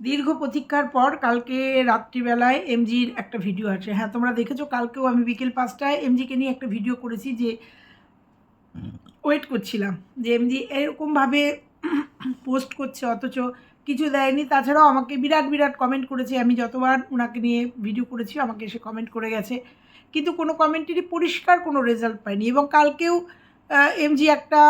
দীর্ঘ প্রতীক্ষার পর কালকে রাত্রিবেলায় এমজির একটা ভিডিও আছে। হ্যাঁ তোমরা দেখেছ, কালকেও আমি বিকেল পাঁচটায় এমজিকে নিয়ে একটা ভিডিও করেছি যে ওয়েট করছিলাম যে এমজি এরকমভাবে পোস্ট করছে, অথচ কিছু দেয়নি। তাছাড়াও আমাকে বিরাট বিরাট কমেন্ট করেছে। আমি যতবার ওনাকে নিয়ে ভিডিও করেছি, আমাকে এসে কমেন্ট করে গেছে। কিন্তু কোনো কমেন্টেরই পরিষ্কার কোনো রেজাল্ট পাইনি এবং কালকেও এমজি একটা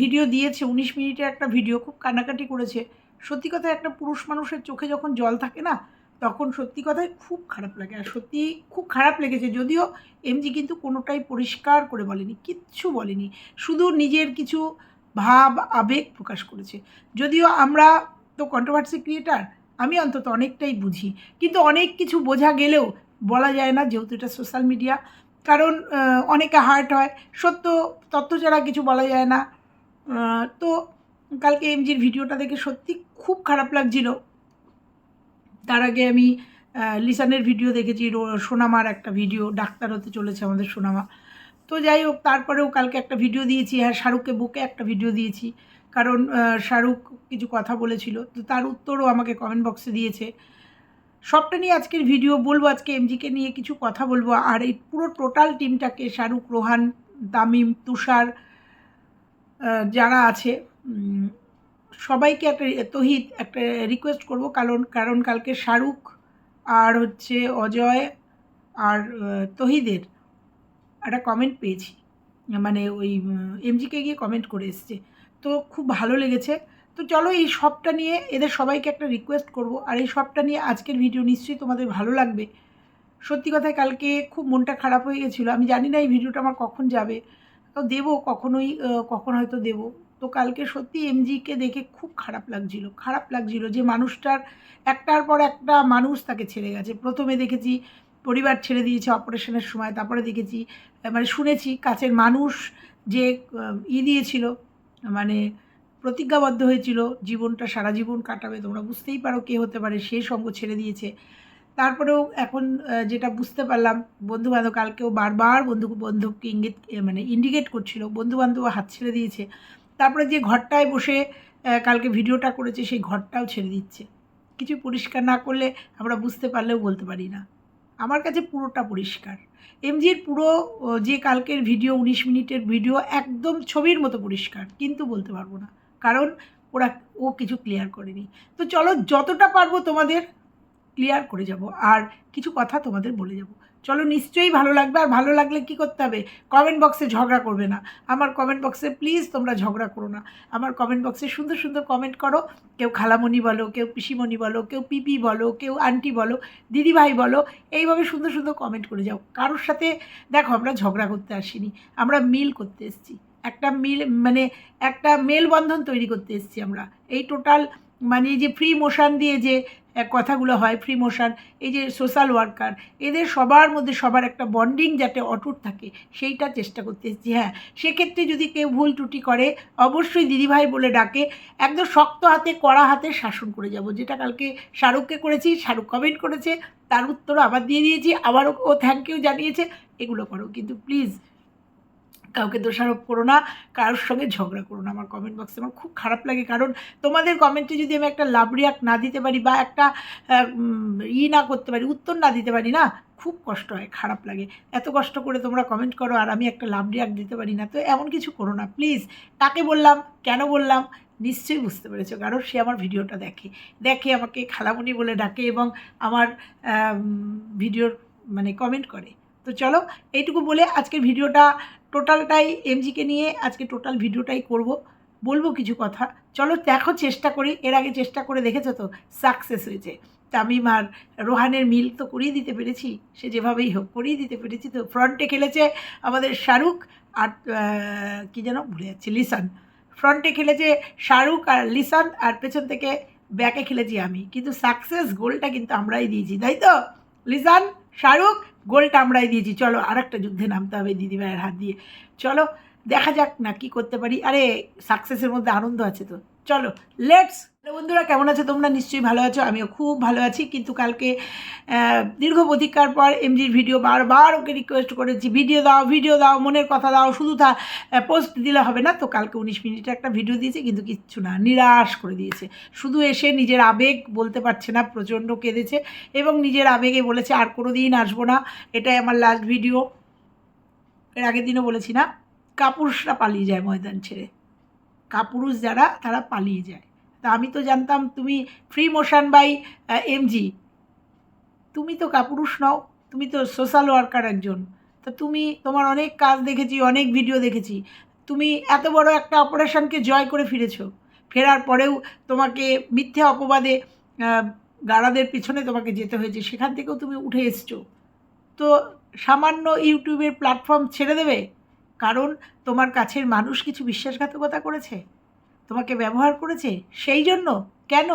ভিডিও দিয়েছে, উনিশ মিনিটের একটা ভিডিও খুব কান্নাকাটি করেছে। সত্যি কথা একটা পুরুষ মানুষের চোখে যখন জল থাকে না, তখন সত্যি কথায় খুব খারাপ লাগে। আর সত্যি খুব খারাপ লেগেছে, যদিও এমজি কিন্তু কোনোটাই পরিষ্কার করে বলেনি, কিচ্ছু বলেনি। শুধু নিজের কিছু ভাব, আবেগ প্রকাশ করেছে। যদিও আমরা তো কন্ট্রোভার্সি ক্রিয়েটার আমি অন্তত অনেকটাই বুঝি। কিন্তু অনেক কিছু বোঝা গেলেও বলা যায় না যেহেতু এটা সোশ্যাল মিডিয়া কারণ অনেকে হার্ট হয়। সত্য, তথ্য ছাড়া কিছু বলা যায় না। তো কালকে এমজির ভিডিওটা দেখে সত্যি খুব খারাপ লাগছিল। তার আগে আমি লিসানের ভিডিও দেখেছি সোনামার একটা ভিডিও, ডাক্তার হতে চলেছে আমাদের সোনামা। তো যাই হোক, তারপরেও কালকে একটা ভিডিও দিয়েছি হ্যাঁ শাহরুখকে বুকে একটা ভিডিও দিয়েছি। কারণ শাহরুখ কিছু কথা বলেছিল, তো তার উত্তরও আমাকে কমেন্ট বক্সে দিয়েছে। সবটা নিয়ে আজকের ভিডিও বলব, আজকে এমজিকে নিয়ে কিছু কথা বলব, আর এই পুরো টোটাল টিমটাকে শাহরুখ, রোহান, তামিম, তুষার যারা আছে সবাইকে একটা তহিদ একটা রিকোয়েস্ট করব। কারণ কারণ কালকে শাহরুখ আর হচ্ছে অজয় আর তহিদের একটা কমেন্ট পেয়েছি। মানে ওই এমজিকে গিয়ে কমেন্ট করে এসছে। তো খুব ভালো লেগেছে। তো চলো এই সবটা নিয়ে এদের সবাইকে একটা রিকোয়েস্ট করব। আর এই সবটা নিয়ে আজকের ভিডিও নিশ্চয়ই তোমাদের ভালো লাগবে। সত্যি কথায় কালকে খুব মনটা খারাপ হয়ে গেছিল। আমি জানি না এই ভিডিওটা আমার কখন যাবে। তো দেবো কখনোই কখন হয়তো দেবো। তো কালকে সত্যি এমজিকে দেখে খুব খারাপ লাগছিল খারাপ লাগছিল যে মানুষটার একটার পর একটা মানুষ তাকে ছেড়ে গেছে। প্রথমে দেখেছি পরিবার ছেড়ে দিয়েছে অপারেশনের সময়, তারপরে দেখেছি মানে শুনেছি কাছের মানুষ যে ই দিয়েছিল মানে প্রতিজ্ঞাবদ্ধ হয়েছিল, জীবনটা সারা জীবন কাটাবে, তোমরা বুঝতেই পারো কে হতে পারে, সে সঙ্গ ছেড়ে দিয়েছে। তারপরেও এখন যেটা বুঝতে পারলাম বন্ধু বান্ধব কালকেও বারবার বন্ধু বন্ধুকে ইঙ্গিত মানে ইন্ডিকেট করছিল বন্ধু বান্ধব হাত ছেড়ে দিয়েছে। তারপরে যে ঘরটায় বসে কালকে ভিডিওটা করেছে, সেই ঘরটাও ছেড়ে দিচ্ছে। কিছু পরিষ্কার না করলে আমরা বুঝতে পারলেও বলতে পারি না। আমার কাছে পুরোটা পরিষ্কার। এমজির পুরো যে কালকের ভিডিও, উনিশ মিনিটের ভিডিও, একদম ছবির মতো পরিষ্কার। কিন্তু বলতে পারব না। কারণ ওরা, ও কিছু ক্লিয়ার করেনি। তো চলো, যতটা পারব তোমাদের ক্লিয়ার করে যাব। আর কিছু কথা তোমাদের বলে যাব। চলো নিশ্চয়ই ভালো লাগবে, আর ভালো লাগলে কি করতে হবে? কমেন্ট বক্সে ঝগড়া করবে না। আমার কমেন্ট বক্সে প্লিজ তোমরা ঝগড়া করো না। আমার কমেন্ট বক্সে সুন্দর সুন্দর কমেন্ট করো। কেউ খালামণি বলো, কেউ পিসিমণি বলো, কেউ পিপি বলো, কেউ আন্টি বলো, দিদিভাই বলো, এইভাবে সুন্দর সুন্দর কমেন্ট করে যাও। কারোর সাথে, দেখো আমরা ঝগড়া করতে আসিনি, আমরা মিল করতে এসেছি। একটা মিল মানে একটা মেলবন্ধন তৈরি করতে এসেছি আমরা। এই টোটাল মানে এই যে ফ্রি মোশন দিয়ে যে কথাগুলো হয় ফ্রি মোশন এই যে সোশ্যাল ওয়ার্কার এদের সবার মধ্যে সবার একটা বন্ডিং যাতে অটুট থাকে, সেইটা চেষ্টা করতে এসেছি। হ্যাঁ সেক্ষেত্রে যদি কেউ ভুল ত্রুটি করে, অবশ্যই দিদিভাই বলে ডাকে, একদম শক্ত হাতে, কড়া হাতে শাসন করে যাব। যেটা কালকে শাহরুখকে করেছি, শাহরুখ কমেন্ট করেছে, তার উত্তরও আবার দিয়ে দিয়েছি, আবারও ও থ্যাংক ইউ জানিয়েছে, এগুলো করো। কিন্তু প্লিজ কাউকে দোষারোপ করো না, কারোর সঙ্গে ঝগড়া করো না আমার কমেন্ট বক্সে আমার খুব খারাপ লাগে, কারণ তোমাদের কমেন্টে যদি আমি একটা লাভ রিয়াক্ট না দিতে পারি বা একটা ই না করতে পারি, উত্তর না দিতে পারি না, খুব কষ্ট হয়, খারাপ লাগে। এত কষ্ট করে তোমরা কমেন্ট করো আর আমি একটা লাভ রিয়াক্ট দিতে পারি না, তো এমন কিছু করো না প্লিজ কাকে বললাম, কেন বললাম, নিশ্চয়ই বুঝতে পেরেছ, কারণ সে আমার ভিডিওটা দেখে। দেখে আমাকে খালামণি বলে ডাকে এবং আমার ভিডিওর মানে কমেন্ট করে। তো চলো এইটুকু বলে আজকের ভিডিওটা টোটালটাই এমজিকে নিয়ে আজকে টোটাল ভিডিওটাই করব। বলব কিছু কথা। চলো দেখো চেষ্টা করি। এর আগে চেষ্টা করে দেখেছ তো? সাকসেস হয়েছে। তামিম আর রোহানের মিল তো করিয়ে দিতে পেরেছি। সে যেভাবেই হোক করিয়ে দিতে পেরেছি তো। ফ্রন্টে খেলেছে আমাদের শাহরুখ আর কী যেন ভুলে যাচ্ছে, লিসান। ফ্রন্টে খেলেছে শাহরুখ আর লিসান আর পেছন থেকে ব্যাকে খেলেছি আমি। কিন্তু সাকসেস গোলটা কিন্তু আমরাই দিয়েছি, তাই তো? লিসান, শাহরুখ গোলটা আমরাই দিয়েছি। চলো আর একটা যুদ্ধে নামতে হবে দিদিভাইয়ের হাত দিয়ে। চলো, দেখা যাক না কি করতে পারি। আরে সাকসেসের মধ্যে আনন্দ আছে তো। চলো লেটস বন্ধুরা, কেমন আছো? তোমরা নিশ্চয়ই ভালো আছো, আমিও খুব ভালো আছি। কিন্তু কালকে দীর্ঘ প্রতীক্ষার পর এমজির ভিডিও বারবার ওকে রিকোয়েস্ট করেছি, ভিডিও দাও ভিডিও দাও, মনের কথা দাও, শুধু তা পোস্ট দিলে হবে না। তো কালকে উনিশ মিনিটে একটা ভিডিও দিয়েছে, কিন্তু কিচ্ছু না, নিরাশ করে দিয়েছে। শুধু এসে নিজের আবেগ বলতে পারছে না, প্রচণ্ড কেঁদেছে এবং নিজের আবেগে বলেছে, আর কোনো দিন আসব না, এটাই আমার লাস্ট ভিডিও এর আগের দিনও বলেছি না, কাপুরুষরা পালিয়ে যায় ময়দান ছেড়ে। কাপুরুষ যারা, তারা পালিয়ে যায়। তা আমি তো জানতাম তুমি ফ্রি মোশন বাই এমজি তুমি তো কাপুরুষ নও, তুমি তো সোশ্যাল ওয়ার্কার একজন। তা তুমি, তোমার অনেক কাজ দেখেছি, অনেক ভিডিও দেখেছি। তুমি এত বড় একটা অপারেশনকে জয় করে ফিরেছো। ফেরার পরেও তোমাকে মিথ্যে অপবাদে গাড়াদের পিছনে তোমাকে যেতে হয়েছে। সেখান থেকেও তুমি উঠে এসছো। তো সামান্য ইউটিউবের প্ল্যাটফর্ম ছেড়ে দেবে? কারণ তোমার কাছের মানুষ কিছু বিশ্বাসঘাতকতা করেছে? তোমাকে ব্যবহার করেছে? সেই জন্য? কেন?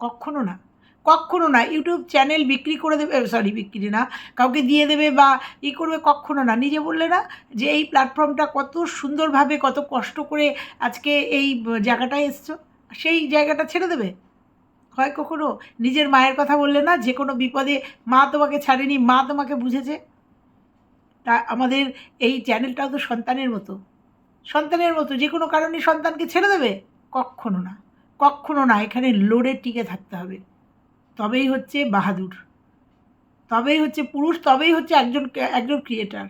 কখনো না। কখনো না। ইউটিউব চ্যানেল বিক্রি করে দেবে সরি বিক্রি না। কাউকে দিয়ে দেবে বা ই করবে কখনো না। নিজে বললে না যে এই প্ল্যাটফর্মটা কত সুন্দরভাবে, কত কষ্ট করে আজকে এই জায়গাটায় এসছো। সেই জায়গাটা ছেড়ে দেবে। হয় কখনো? নিজের মায়ের কথা বললে না, যে কোনো বিপদে মা তোমাকে ছাড়েনি, মা তোমাকে বুঝেছে। তা আমাদের এই চ্যানেলটাও তো সন্তানের মতো। সন্তানের মতো, যে কোনো কারণে সন্তানকে ছেড়ে দেবে? কখনো না। কখনো না, এখানে লোডে টিকে থাকতে হবে। তবেই হচ্ছে বাহাদুর। তবেই হচ্ছে পুরুষ, তবেই হচ্ছে একজন একজন ক্রিয়েটার।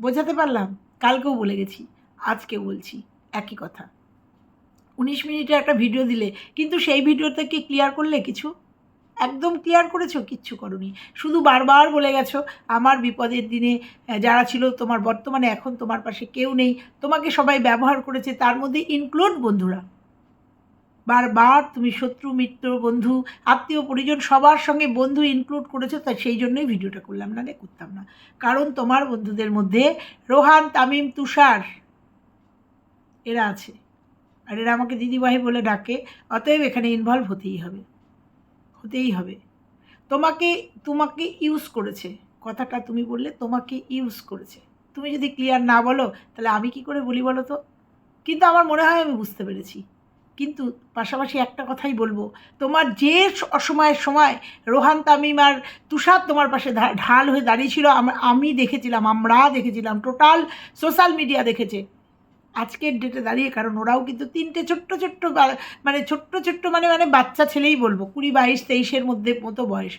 বোঝাতে পারলাম? কালকেও বলে গেছি আজকে বলছি, একই কথা। উনিশ মিনিটের একটা ভিডিও দিলে, কিন্তু সেই ভিডিওতে কি ক্লিয়ার করলে কিছু? একদম ক্লিয়ার করেছ, কিচ্ছু করনি। শুধু বারবার বলে গেছো, আমার বিপদের দিনে যারা ছিল তোমার বর্তমানে, এখন তোমার পাশে কেউ নেই। তোমাকে সবাই ব্যবহার করেছে, তার মধ্যে ইনক্লুড বন্ধুরা। বারবার তুমি শত্রু, মিত্র, বন্ধু, আত্মীয়, পরিজন, সবার সঙ্গে বন্ধু ইনক্লুড করেছ তাই সেই জন্যই ভিডিওটা করলাম না করতাম না। কারণ তোমার বন্ধুদের মধ্যে রোহান, তামিম, তুষার, এরা আছে। আর এরা আমাকে দিদিভাই বলে ডাকে, অতএব এখানে ইনভলভ হতেই হবে। হতেই হবে। তোমাকে তোমাকে ইউজ করেছে। কথাটা তুমি বললে, তোমাকে ইউজ করেছে। তুমি যদি ক্লিয়ার না বলো, তাহলে আমি কি করে বলি বলো তো? কিন্তু আমার মনে হয় আমি বুঝতে পেরেছি। কিন্তু পাশাপাশি একটা কথাই বলব, তোমার যে অসময়ের সময় রোহান তামিম আর তুষার তোমার পাশে ঢাল হয়ে দাঁড়িয়েছিল, আমি দেখেছিলাম, আমরা দেখেছিলাম টোটাল সোশ্যাল মিডিয়া দেখেছে। আজকের ডেটে দাঁড়িয়ে, কারণ ওরাও কিন্তু তিনটে ছোট্ট ছোট্ট মানে ছোট্ট ছোট্ট মানে মানে বাচ্চা ছেলেই বলব, কুড়ি, বাইশ, তেইশের মধ্যে মতো বয়স।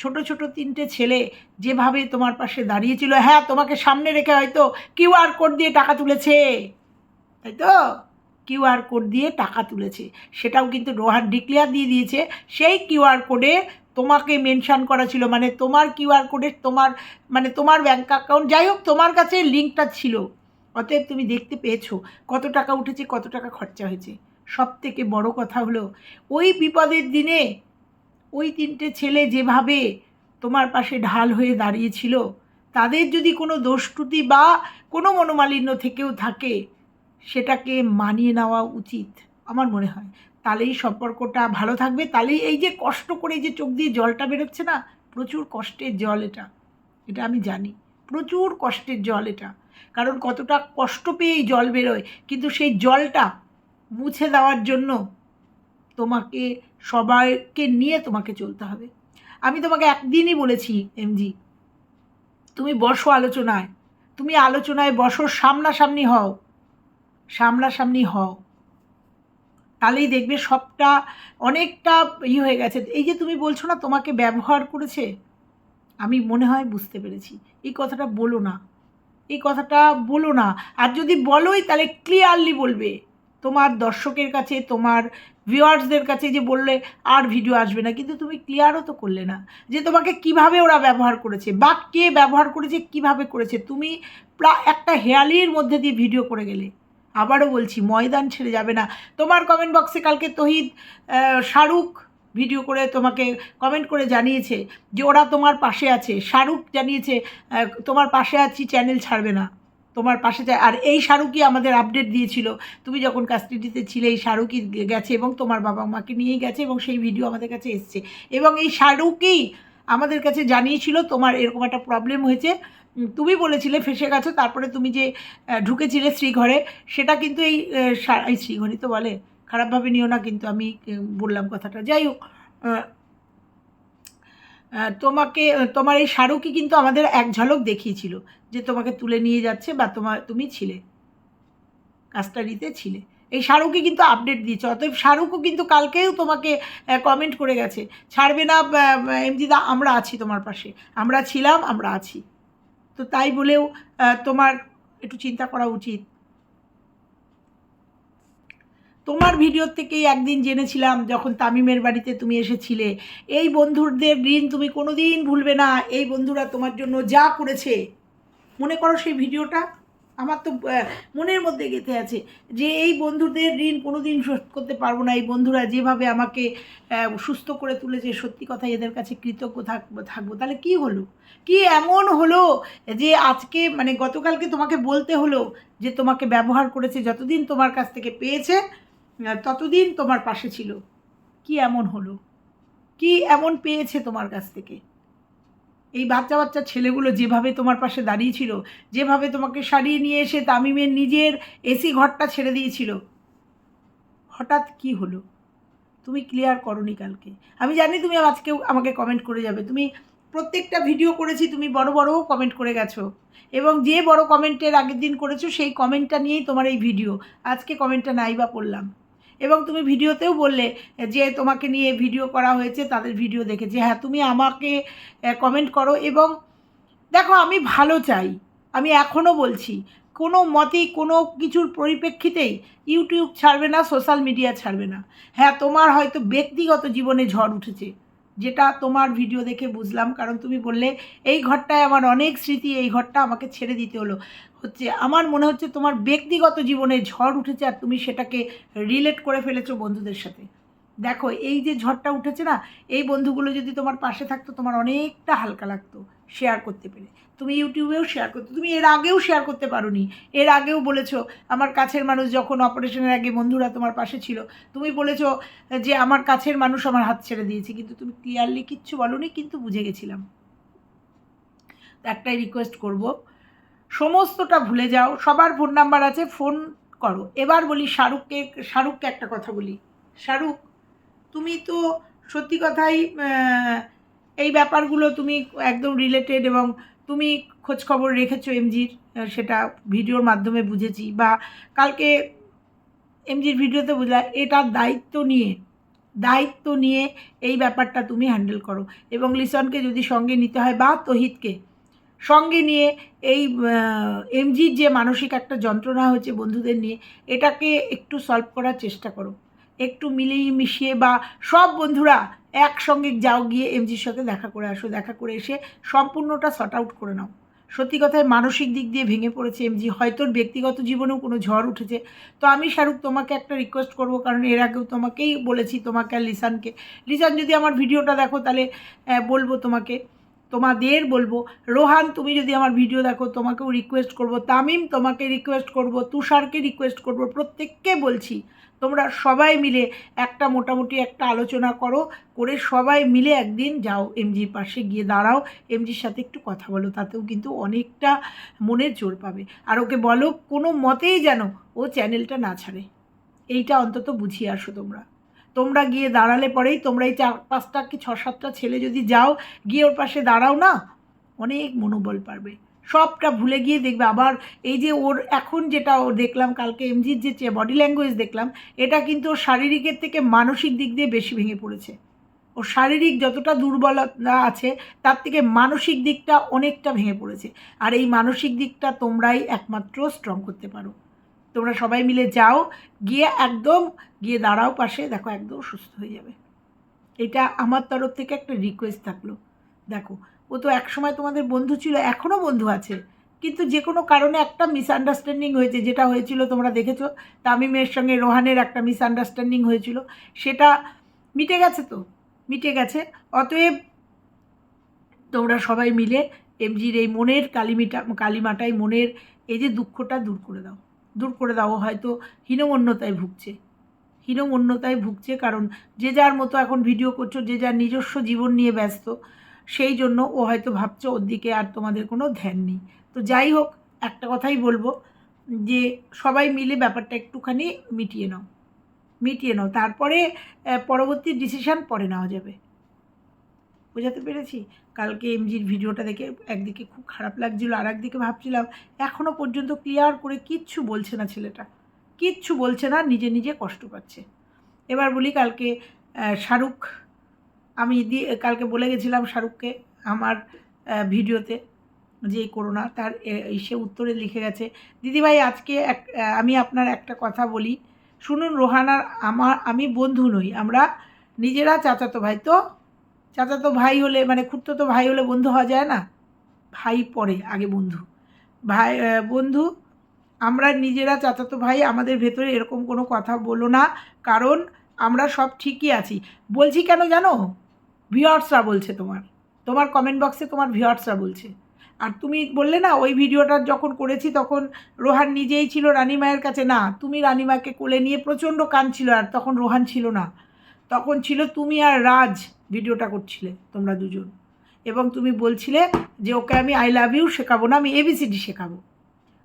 ছোট ছোট তিনটে ছেলে যেভাবে তোমার পাশে দাঁড়িয়েছিল হ্যাঁ তোমাকে সামনে রেখে হয়তো কিউআর কোড দিয়ে টাকা তুলেছে। তাই তো? কিউআর কোড দিয়ে টাকা তুলেছে। সেটাও কিন্তু রোহান ডিক্লেয়ার দিয়ে দিয়েছে। সেই কিউআর কোডে তোমাকে মেনশান করা ছিল মানে তোমার কিউআর কোডে তোমার মানে তোমার ব্যাঙ্ক অ্যাকাউন্ট যাই হোক, তোমার কাছে লিঙ্কটা ছিল। অতএব তুমি দেখতে পেয়েছ কত টাকা উঠেছে, কত টাকা খরচা হয়েছে। সব থেকে বড় কথা হলো, ওই বিপদের দিনে ওই তিনটে ছেলে যেভাবে তোমার পাশে ঢাল হয়ে দাঁড়িয়েছিল, তাদের যদি কোনো দোষ ত্রুটি বা কোনো মনোমালিন্য থেকেও থাকে, সেটাকে মানিয়ে নেওয়া উচিত আমার মনে হয়। তাহলেই সম্পর্কটা ভালো থাকবে, তাহলেই এই যে কষ্ট করে যে চোখ দিয়ে জলটা বেরোচ্ছে না, প্রচুর কষ্টের জল এটা। এটা আমি জানি, প্রচুর কষ্টের জল এটা। কারণ কতটা কষ্ট পেয়ে এই জল বেরোয়। কিন্তু সেই জলটা মুছে দেওয়ার জন্য তোমাকে, সবাইকে নিয়ে তোমাকে চলতে হবে। আমি তোমাকে একদিনই বলেছি এমজি তুমি বসো আলোচনায়। তুমি আলোচনায় বসো, সামনাসামনি হও। সামনাসামনি হও। তাহলেই দেখবে সবটা অনেকটা ই হয়ে গেছে। এই যে তুমি বলছো না, তোমাকে ব্যবহার করেছে, আমি মনে হয় বুঝতে পেরেছি। এই কথাটা বলো না। এই কথাটা বলো না। আর যদি বলোই, তাহলে ক্লিয়ারলি বলবে। তোমার দর্শকের কাছে, তোমার ভিউয়ার্সদের কাছে যে বললে, আর ভিডিও আসবে না। কিন্তু তুমি ক্লিয়ারও তো করলে না। যে তোমাকে কীভাবে ওরা ব্যবহার করেছে, বা কে ব্যবহার করেছে, কীভাবে করেছে, তুমি একটা হেয়ালির মধ্যে দিয়ে ভিডিও করে গেলে। আবারও বলছি, ময়দান ছেড়ে যাবে না। তোমার কমেন্ট বক্সে কালকে তহিদ শাহরুখ ভিডিও করে তোমাকে কমেন্ট করে জানিয়েছে যে ওরা তোমার পাশে আছে। শাহরুখ জানিয়েছে তোমার পাশে আছি চ্যানেল ছাড়বে না। তোমার পাশে চা- আর এই শাহরুখই আমাদের আপডেট দিয়েছিল। তুমি যখন কাস্টাডিতে ছিলে, এই শাহরুখই গেছে এবং তোমার বাবা মাকে নিয়েই গেছে এবং সেই ভিডিও আমাদের কাছে এসছে। এবং এই শাহরুখই আমাদের কাছে জানিয়েছিল, তোমার এরকম একটা প্রবলেম হয়েছে। তুমি বলেছিলে ফেসে গেছো, তারপরে তুমি যে ঢুকেছিলে শ্রীঘরে, সেটা কিন্তু এই শ্রীঘরই তো বলে খারাপভাবে নিও না, কিন্তু আমি বললাম কথাটা। যাই হোক তোমাকে তোমার এই শাহরুখই কিন্তু আমাদের এক ঝলক দেখিয়েছিল, যে তোমাকে তুলে নিয়ে যাচ্ছে বা তোমার, তুমি ছিলে কাস্টাডিতে ছিলে। এই শাহরুখই কিন্তু আপডেট দিয়েছে, অতএব শাহরুখও কিন্তু কালকেও তোমাকে কমেন্ট করে গেছে, ছাড়বে না এমজিদা আমরা আছি তোমার পাশে, আমরা ছিলাম, আমরা আছি। তো তাই বলেও তোমার, একটু চিন্তা করা উচিত তোমার ভিডিও থেকেই একদিন জেনেছিলাম যখন তামিমের বাড়িতে তুমি এসেছিলে। এই বন্ধুদের ঋণ তুমি কোনো দিন ভুলবে না। এই বন্ধুরা তোমার জন্য যা করেছে। মনে করো সেই ভিডিওটা? আমার তো মনের মধ্যে গেঁথে আছে যে এই বন্ধুদের ঋণ কোনো দিন শোধ করতে পারব না। এই বন্ধুরা যেভাবে আমাকে সুস্থ করে তুলেছে, সত্যি কথা এদের কাছে কৃতজ্ঞ থাকব থাকব। তাহলে কি হলো? কি এমন হলো যে আজকে মানে গতকালকে তোমাকে বলতে হলো যে তোমাকে ব্যবহার করেছে, যতদিন তোমার কাছ থেকে পেয়েছে ততদিন তোমার পাশে ছিল। কি এমন হলো? কি এমন পেয়েছে তোমার কাছ থেকে? এই বাচ্চা বাচ্চা ছেলেগুলো যেভাবে তোমার পাশে দাঁড়িয়েছিল যেভাবে তোমাকে সারিয়ে নিয়ে এসে তামিমের নিজের এসি ঘরটা ছেড়ে দিয়েছিল। হঠাৎ কি হলো? তুমি ক্লিয়ার করনি কালকে। আমি জানি তুমি আজকেও আমাকে কমেন্ট করে যাবে। তুমি প্রত্যেকটা ভিডিও করেছি, তুমি বড় বড়ও কমেন্ট করে গেছো। এবং যে বড় কমেন্টের আগের দিন করেছ, সেই কমেন্টটা নিয়েই তোমার এই ভিডিও আজকে কমেন্টটা নাই বা পড়লাম। এবং তুমি ভিডিওতেও বললে যে তোমাকে নিয়ে ভিডিও করা হয়েছে, তাদের ভিডিও দেখে যে হ্যাঁ তুমি আমাকে কমেন্ট করো এবং দেখো, আমি ভালো চাই। আমি এখনও বলছি, কোনো মতেই, কোনো কিছুর পরিপ্রেক্ষিতেই ইউটিউব ছাড়বে না সোশ্যাল মিডিয়া ছাড়বে না। হ্যাঁ তোমার হয়তো ব্যক্তিগত জীবনে ঝড় উঠেছে। যেটা তোমার ভিডিও দেখে বুঝলাম, কারণ তুমি বললে, এই ঘরটায় আমার অনেক স্মৃতি, এই ঘরটা আমাকে ছেড়ে দিতে হলো। হচ্ছে, আমার মনে হচ্ছে তোমার ব্যক্তিগত জীবনে ঝড় উঠেছে আর তুমি সেটাকে রিলেট করে ফেলেছো বন্ধুদের সাথে। দেখো, এই যে ঝড়টা উঠেছে না, এই বন্ধুগুলো যদি তোমার পাশে থাকতো, তোমার অনেকটা হালকা লাগতো। শেয়ার করতে পেরে। তুমি ইউটিউবেও শেয়ার করতে, তুমি এর আগেও শেয়ার করতে পারোনি। এর আগেও বলেছ, আমার কাছের মানুষ যখন অপারেশনের আগে বন্ধুরা তোমার পাশে ছিল, তুমি বলেছ যে আমার কাছের মানুষ আমার হাত ছেড়ে দিয়েছে, কিন্তু তুমি ক্লিয়ারলি কিচ্ছু বলনি, কিন্তু বুঝে গেছিলাম। একটাই রিকোয়েস্ট করব, সমস্তটা ভুলে যাও, সবার ফোন নাম্বার আছে ফোন করো। এবার বলি শাহরুখকে শাহরুখকে একটা কথা বলি। শাহরুখ, তুমি তো সত্যি কথাই এই ব্যাপারগুলো তুমি একদম রিলেটেড এবং তুমি খোঁজ খবর রেখেছো এমজির সেটা ভিডিওর মাধ্যমে বুঝেছি বা কালকে এমজির ভিডিওতে বুঝলাম এটার দায়িত্ব নিয়ে দায়িত্ব নিয়ে এই ব্যাপারটা তুমি হ্যান্ডেল করো। এবং লিসনকে যদি সঙ্গে নিতে হয় বা তহিতকে সঙ্গে নিয়ে এই এমজির যে মানসিক একটা যন্ত্রণা হয়েছে বন্ধুদের নিয়ে, এটাকে একটু সলভ করার চেষ্টা করো। একটু মিলিয়ে মিশিয়ে বা সব বন্ধুরা একসঙ্গে যাও গিয়ে এমজির সাথে দেখা করে আসো, দেখা করে এসে সম্পূর্ণটা সর্ট আউট করে নাও। সত্যি কথায় মানসিক দিক দিয়ে ভেঙে পড়েছে এমজি, হয়তো ব্যক্তিগত জীবনেও কোনো ঝড় উঠেছে। তো আমি শাহরুখ তোমাকে একটা রিকোয়েস্ট করব, কারণ এর আগেও তোমাকেই বলেছি, তোমাকে আর লিসানকে। লিসান, যদি আমার ভিডিওটা দেখো তাহলে বলব তোমাকে। তোমাদের বলব। রোহান, তুমি যদি আমার ভিডিও দেখো, তোমাকেও রিকোয়েস্ট করব। তামিম, তোমাকে রিকোয়েস্ট করব। তুষারকে রিকোয়েস্ট করব। প্রত্যেককে বলছি, তোমরা সবাই মিলে একটা মোটামুটি একটা আলোচনা করো, করে সবাই মিলে একদিন যাও এমজির পাশে, গিয়ে দাঁড়াও। এমজির সাথে একটু কথা বলো, তাতেও কিন্তু অনেকটা মনের জোর পাবে। আর ওকে বলো, কোনো মতেই যেন ও চ্যানেলটা না ছাড়ে। এইটা অন্তত বুঝিয়ে আসো তোমরা। তোমরা গিয়ে দাঁড়ালে পরেই তোমরা এই চার পাঁচটা কি ছ সাতটা ছেলে যদি যাও, গিয়ে ওর পাশে দাঁড়াও না? অনেক মনোবল পারবে। সবটা ভুলে গিয়ে দেখবে। আবার এই যে ওর এখন যেটা ও দেখলাম, কালকে এমজির যে বডি ল্যাঙ্গুয়েজ দেখলাম, এটা কিন্তু ওর শারীরিকের থেকে মানসিক দিক দিয়ে বেশি ভেঙে পড়েছে। ওর শারীরিক যতটা দুর্বলতা আছে, তার থেকে মানসিক দিকটা অনেকটা ভেঙে পড়েছে। আর এই মানসিক দিকটা তোমরাই একমাত্র স্ট্রং করতে পারো। তোমরা সবাই মিলে যাও, গিয়ে একদম, গিয়ে দাঁড়াও পাশে, দেখো একদম সুস্থ হয়ে যাবে। এটা আমার তরফ থেকে একটা রিকোয়েস্ট থাকল। দেখো, ও তো একসময় তোমাদের বন্ধু ছিল এখনও বন্ধু আছে। কিন্তু যে কোনো কারণে একটা মিসআন্ডারস্ট্যান্ডিং হয়েছে, যেটা হয়েছিল তোমরা দেখেছ, তামিমের সঙ্গে রোহানের একটা মিসআন্ডারস্ট্যান্ডিং হয়েছিল, সেটা মিটে গেছে তো? মিটে গেছে। অতএব তোমরা সবাই মিলে, এমজির এই মনের কালিমিটা, কালিমাটাই মনের, এই যে দুঃখটা দূর করে দাও। দূর করে দাও, হয়তো হীনমন্যতায় ভুগছে। হীনমন্যতায় ভুগছে কারণ যে যার মতো এখন ভিডিও করছ, যে যার নিজস্ব জীবন নিয়ে ব্যস্ত, সেই জন্য ও হয়তো ভাবছ ওর দিকে আর তোমাদের কোনো ধ্যান নেই। তো যাই হোক, একটা কথাই বলব যে সবাই মিলে ব্যাপারটা একটুখানি মিটিয়ে নাও। মিটিয়ে নাও। তারপরে পরবর্তী ডিসিশান পরে নেওয়া যাবে। বোঝাতে পেরেছি? কালকে এমজির ভিডিওটা দেখে একদিকে খুব খারাপ লাগছিল আর একদিকে ভাবছিলাম এখনও পর্যন্ত ক্লিয়ার করে কিচ্ছু বলছে না ছেলেটা। কিচ্ছু বলছে না, নিজে নিজে কষ্ট পাচ্ছে। এবার বলি কালকে শাহরুখ, আমি দিয়ে, কালকে বলে গেছিলাম শাহরুখকে আমার ভিডিওতে যে করোনা, তার সে উত্তরে লিখে গেছে, দিদিভাই, আজকে এক আমি আপনার একটা কথা বলি। শুনুন রোহানার আমার, আমি বন্ধু নই, আমরা নিজেরা চাচাতো ভাই, তো চাচাতো ভাই হলে মানে খুঁড়তো ভাই হলে বন্ধু হওয়া যায় না? ভাই পরে আগে বন্ধু। ভাই বন্ধু, আমরা নিজেরা চাচাতো ভাই, আমাদের ভেতরে এরকম কোনো কথা বলো না, কারণ আমরা সব ঠিকই আছি। বলছি কেন জানো? ভিওয়ার্সরা বলছে তোমার। তোমার কমেন্ট বক্সে তোমার ভিওয়ার্সরা বলছে। আর তুমি বললে না, ওই ভিডিওটা যখন করেছি তখন রোহান নিজেই ছিল রানিমায়ের কাছে। না, তুমি রানিমাকে কোলে নিয়ে প্রচণ্ড কাঁদছিল আর তখন রোহান ছিল না। তখন ছিল তুমি আর রাজ ভিডিওটা করছিলে, তোমরা দুজন। এবং তুমি বলছিলে যে, ওকে আমি আই লাভ ইউ শেখাবো না, আমি এবিসিডি শেখাবো।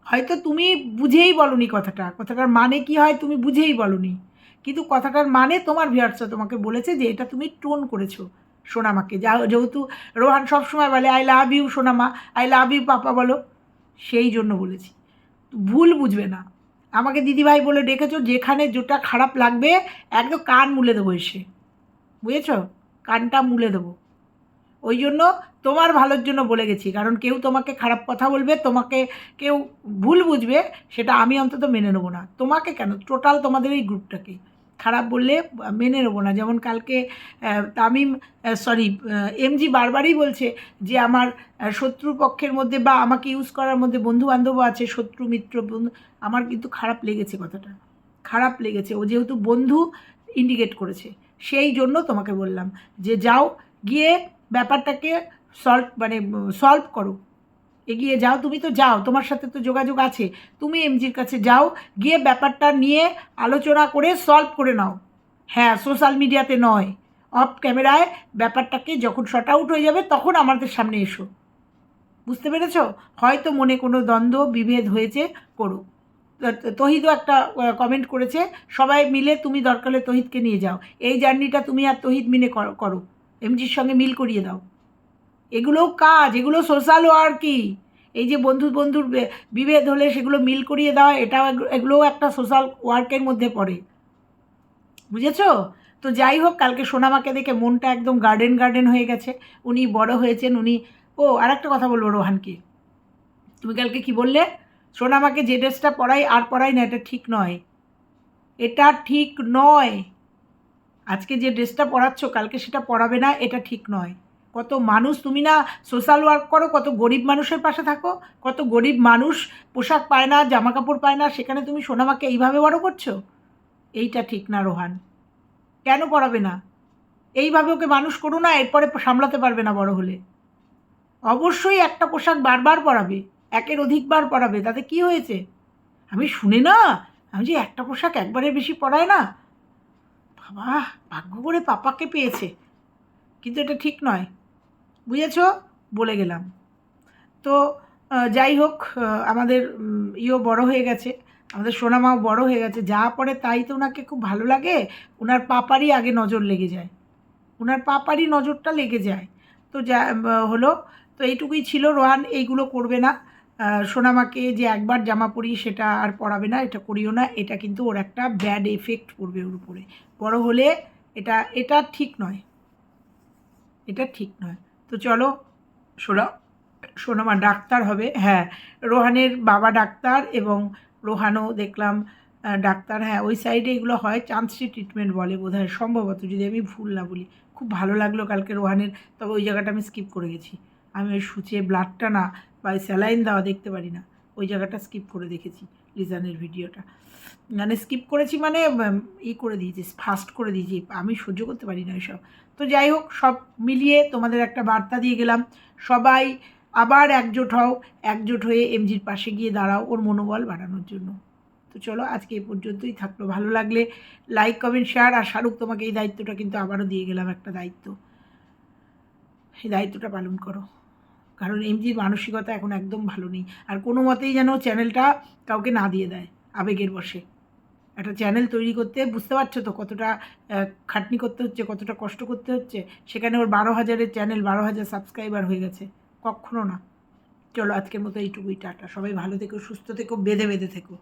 হয়তো তুমি বুঝেই বলনি কথাটা। কথাটার মানে কি হয় তুমি বুঝেই বলনি। কিন্তু কথাটার মানে তোমার ভিউয়ার্সরা তোমাকে বলেছে যে, এটা তুমি টোন করেছ সোনামাকে। যা যেহেতু রোহান সবসময় বলে আই লাভ ইউ সোনামা আই লাভ ইউ পাপা বলো। সেই জন্য বলেছি। ভুল বুঝবে না। আমাকে দিদিভাই বলে ডেকেছো, যেখানে যেটা খারাপ লাগবে, একদম কান মুলে দেবো এসে। বুঝেছ? কানটা মুলে দেবো। ওই জন্য তোমার ভালোর জন্য বলে গেছি, কারণ কেউ তোমাকে খারাপ কথা বলবে, তোমাকে কেউ ভুল বুঝবে, সেটা আমি অন্তত মেনে নেব না। তোমাকে কেন? টোটাল তোমাদের এই গ্রুপটাকে খারাপ বললে মেনে নেব না। যেমন কালকে তামিম সরি এমজি বারবারই বলছে যে আমার শত্রু পক্ষের মধ্যে বা আমাকে ইউজ করার মধ্যে বন্ধু বান্ধবও আছে, শত্রু, মিত্র, বন্ধু। আমার কিন্তু খারাপ লেগেছে কথাটা। খারাপ লেগেছে। ও যেহেতু বন্ধু ইন্ডিকেট করেছে। সেই জন্য তোমাকে বললাম যে যাও, গিয়ে ব্যাপারটাকে সলভ মানে সলভ করো। এগিয়ে যাও, তুমি তো যাও, তোমার সাথে তো যোগাযোগ আছে। তুমি এমজির কাছে যাও, গিয়ে ব্যাপারটা নিয়ে আলোচনা করে সলভ করে নাও। হ্যাঁ সোশ্যাল মিডিয়াতে নয়। অফ ক্যামেরায় ব্যাপারটাকে যখন শর্ট আউট হয়ে যাবে, তখন আমাদের সামনে এসো। বুঝতে পেরেছ? হয়তো মনে কোনো দ্বন্দ্ব, বিভেদ হয়েছে করো তহিদও একটা কমেন্ট করেছে, সবাই মিলে তুমি দরকার তহিদকে নিয়ে যাও। এই জার্নিটা তুমি আর তহিদ মিলে করো। এমজির সঙ্গে মিল করিয়ে দাও। এগুলোও কাজ, এগুলো সোশ্যাল ওয়ার্কই এই যে বন্ধু বন্ধুর বিভেদ হলে সেগুলো মিল করিয়ে দেওয়া এটাও এগু- এগুলোও একটা সোশ্যাল ওয়ার্কের মধ্যে পড়ে। বুঝেছ? তো যাই হোক, কালকে সোনামাকে দেখে মনটা একদম গার্ডেন গার্ডেন হয়ে গেছে। উনি বড় হয়েছেন, উনি, ও আর একটা কথা বলব রোহানকে। তুমি কালকে কি বললে? সোনামাকে যে ড্রেসটা পরাই আর পরাই না, এটা ঠিক নয়। এটা ঠিক নয়। আজকে যে ড্রেসটা পরাচ্ছ, কালকে সেটা পরাবে না, এটা ঠিক নয়। কত মানুষ তুমি না সোশ্যাল ওয়ার্ক করো, কত গরিব মানুষের পাশে থাকো, কত গরিব মানুষ পোশাক পায় না জামা কাপড় পায় না, সেখানে তুমি সোনামাকে এইভাবে বড় করছ? এইটা ঠিক না রোহান। কেন পড়াবে না? এইভাবে ওকে মানুষ করো না, এরপরে সামলাতে পারবে না বড় হলে। অবশ্যই একটা পোশাক বারবার পরাবে, একের অধিকবার পরাবে, তাতে কি হয়েছে? আমি শুনে না, আমি যে একটা পোশাক একবারের বেশি পরায় না। বাবা, ভাগ্য করে পাপাকে পেয়েছে। কিন্তু এটা ঠিক নয়। বুঝেছ? বলে গেলাম। তো যাই হোক আমাদের ইও বড় হয়ে গেছে। আমাদের সোনামাও বড় হয়ে গেছে। যা পড়ে তাই তো ওনাকে খুব ভালো লাগে। ওনার পাপারই আগে নজর লেগে যায়। ওনার পাপারই নজরটা লেগে যায়। তো যা হলো। তো এইটুকুই ছিল রোহান, এইগুলো করবে না। সোনামাকে যে একবার জামা পরি সেটা আর পরাবে না, এটা করিও না। এটা কিন্তু ওর একটা ব্যাড এফেক্ট পড়বে ওর উপরে। বড় হলে এটা এটা ঠিক নয়। এটা ঠিক নয়। তো চলো সোনা সোনামা ডাক্তার হবে। হ্যাঁ রোহানের বাবা ডাক্তার এবং রোহানও দেখলাম ডাক্তার। হ্যাঁ ওই সাইডে এগুলো হয় চান্সটি ট্রিটমেন্ট বলে বোধ হয় সম্ভবত যদি আমি ভুল না বলি। খুব ভালো লাগল কালকে রোহানের, তবে ওই জায়গাটা আমি স্কিপ করে গেছি। আমি ওই সূচে ব্লাডটা না বা স্যালাইন দেওয়া দেখতে পারি না, ওই জায়গাটা স্কিপ করে দেখেছি, লিজানের ভিডিওটা। মানে স্কিপ করেছি মানে ই করে দিয়েছি ফাস্ট করে দিয়েছি, আমি সহ্য করতে পারি না ওইসব। তো যাই হোক, সব মিলিয়ে তোমাদের একটা বার্তা দিয়ে গেলাম। সবাই আবার একজোট হও, একজোট হয়ে এমজির পাশে গিয়ে দাঁড়াও ওর মনোবল বাড়ানোর জন্য। তো চলো, আজকে এই পর্যন্তই থাকল। ভালো লাগলে লাইক কমেন্ট শেয়ার আর শাহরুখ তোমাকে এই দায়িত্বটা কিন্তু আবারও দিয়ে গেলাম একটা দায়িত্ব। এই দায়িত্বটা পালন করো। কারণ এমজির মানসিকতা এখন একদম ভালো নেই। আর কোনো মতেই যেন চ্যানেলটা কাউকে না দিয়ে দেয়, আবেগের বসে একটা চ্যানেল তৈরি করতে, বুঝতে পারছ তো কতটা খাটনি করতে হচ্ছে, কতটা কষ্ট করতে হচ্ছে? সেখানে ওর বারো হাজারের চ্যানেল, বারো হাজার সাবস্ক্রাইবার হয়ে গেছে। কখনো না। চলো আজকের মতো এইটুকুই, টাটা। সবাই ভালো থেকো, সুস্থ থেকো, বেঁধে বেঁধে থেকো।